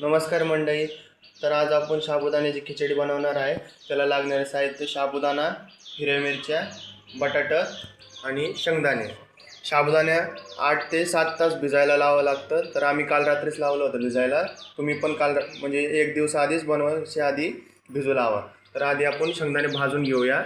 नमस्कार मंडळी. तर आज आपण साबुदाण्याची खिचडी बनवणार आहे. त्याला लागणारे साहित्य साबुदाणा हिरव्या मिरच्या बटाटा आणि शेंगदाणे. साबुदाण्या आठ ते सात तास भिजायला लावावं लागतं. तर आम्ही काल रात्रीच लावलं होतं भिजायला. तुम्ही पण काल रा- म्हणजे एक दिवस आधीच बनवायच्या आधी भिजू लावा. तर आधी आपण शेंगदाणे भाजून घेऊया.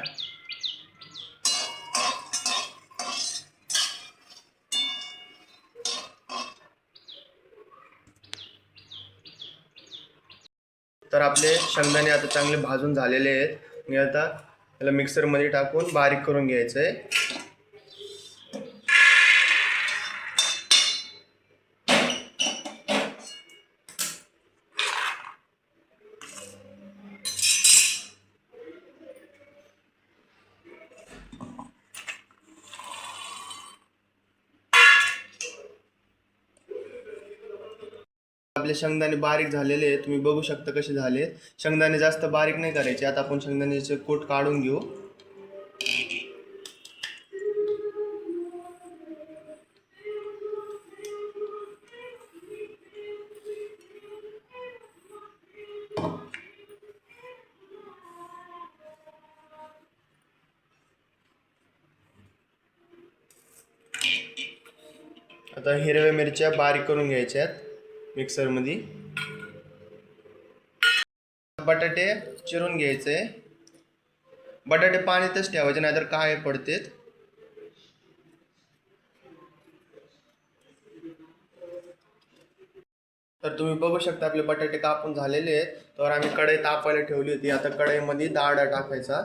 तर आपले शेंगदाणे आता चांगले भाजून झालेले आहेत. मी आता त्याला मिक्सरमध्ये टाकून बारीक करून घ्यायचं आहे आपले शेंगदाणे बारीक झालेले आहेत. तुम्ही बघू शकता कसे झाले शेंगदाणे जास्त बारीक नाही करायचे. आता आपण शेंगदाण्याचे कोट काढून घेऊ. आता हिरव्या मिरच्या बारीक करून घ्यायच्या आहेत. मिक्सरमध्ये. बटाटे चिरून घ्यायचे. बटाटे पाण्यातच ठेवायचे नाहीतर काय पडतेत. तर तुम्ही बघू शकता आपले बटाटे कापून झालेले आहेत. तर आम्ही कढई तापायला ठेवली होती. आता कढईमध्ये डाळ टाकायचा.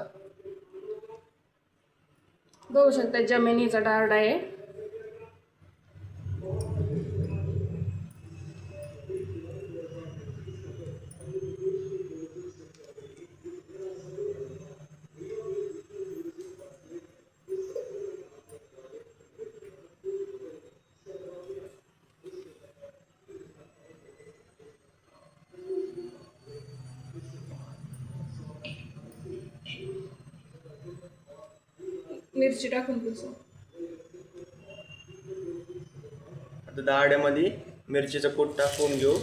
बघू शकता जमिनीचा डारडा आहे. मिरची टाकून पुसून आता डाळ्यामध्ये मिरचीचं कूट टाकून घेऊ.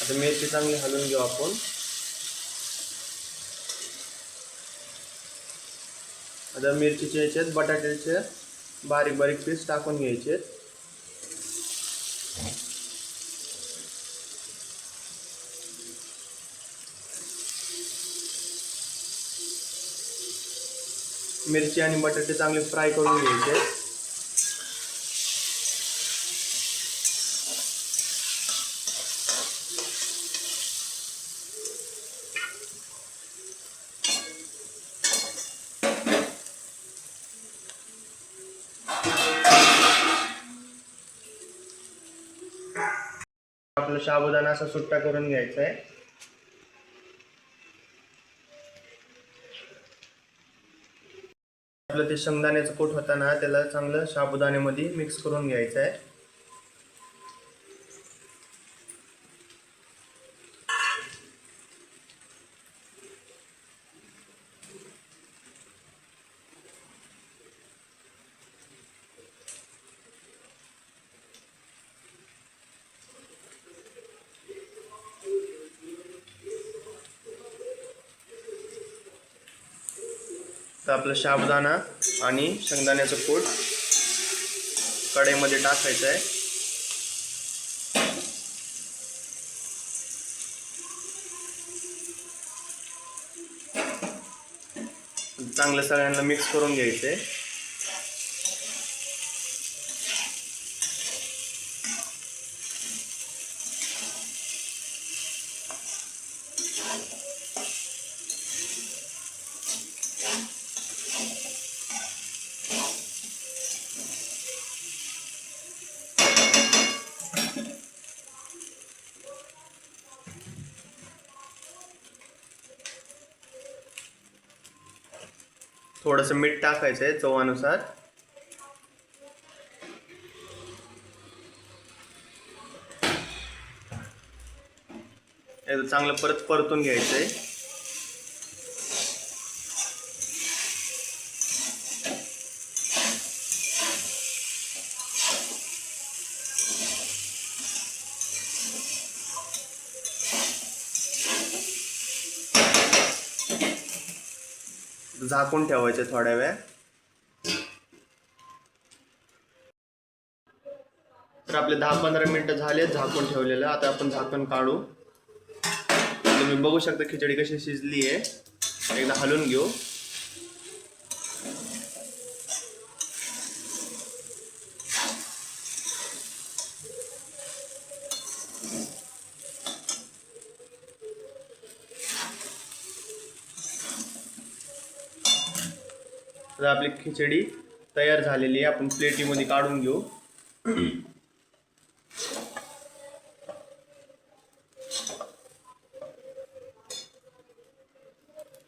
आता मिरची चांगली हलवून घेऊ आपण. आता मिरचीच्या याच्यात बटाट्याचे बारीक बारीक पीस टाकून घ्यायचे. मिरची आणि बटाटे चांगले फ्राय करून घ्यायचे. आपलं साबुदाणा असा सुट्टा करून घ्यायचा आहे आपलं ते शेंगदाण्याचं कूट होता ना त्याला चांगलं साबुदाण्यामध्ये मिक्स करून घ्यायचं आहे तर आपलं साबुदाणा आणि शेंगदाण्याचं पोट कढईमध्ये टाकायचं आहे. चांगलं सगळ्यांना मिक्स करून घ्यायचं आहे थोडंसं मीठ टाकायचं आहे चवानुसार चांगलं परत परतून घ्यायचं आहे झाकून ठेवायचे थोड्या वेळ. तर आपले दहा पंधरा मिनिटं झाले झाकून ठेवलेलं. आता आपण झाकण काढू. तुम्ही बघू शकता खिचडी कशी शिजली आहे. एकदा हलवून घेऊ. तर आपली खिचडी तयार झालेली आहे. आपण प्लेटीमध्ये काढून घेऊ.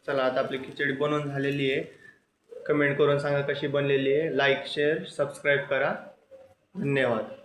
चला आता आपली खिचडी बनवून झालेली आहे. कमेंट करून सांगा कशी बनलेली आहे. लाईक शेअर सबस्क्राईब करा. धन्यवाद.